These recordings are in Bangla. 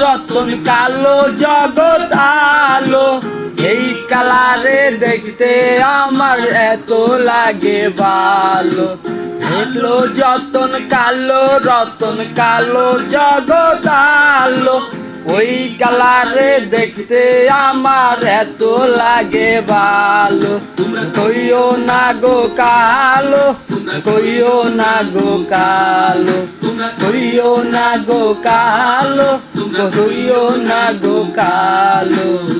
রতন কালো জগৎ আলো। এই কালারে দেখতে আমার এত লাগে ভালো। দেখল যতন কালো, রতন কালো জগৎ আলো। ওই কালারে দেখতে আমার এত লাগে ভালো। কইও না গো কালো, কইও না গো কালো, কইও না গো কালো, কইও না গো কালো।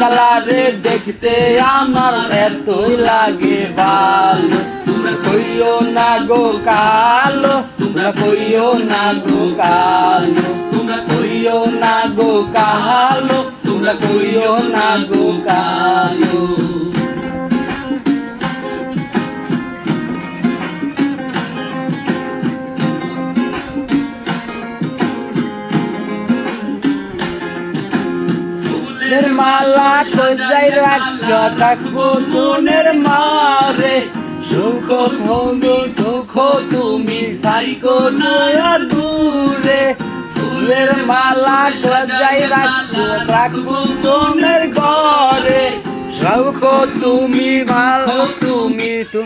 কালারে দেখতে আমার এতই লাগে ভালো তোমরা কইও না গো কালো, তোমরা কইও না গো কালো। তোমরা কইও না গো কালো, তোমরা কইও না গো কালো। ফুলের মালা সজাই রাখা থাকব মনের মারে সুখ ভূমি দুঃখ তুমি থাইকো নয়া দূরে। ফুলের মালা সজাই রাখব রাখব মনের ঘরে। সুখ তুমি ভালো তুমি, তো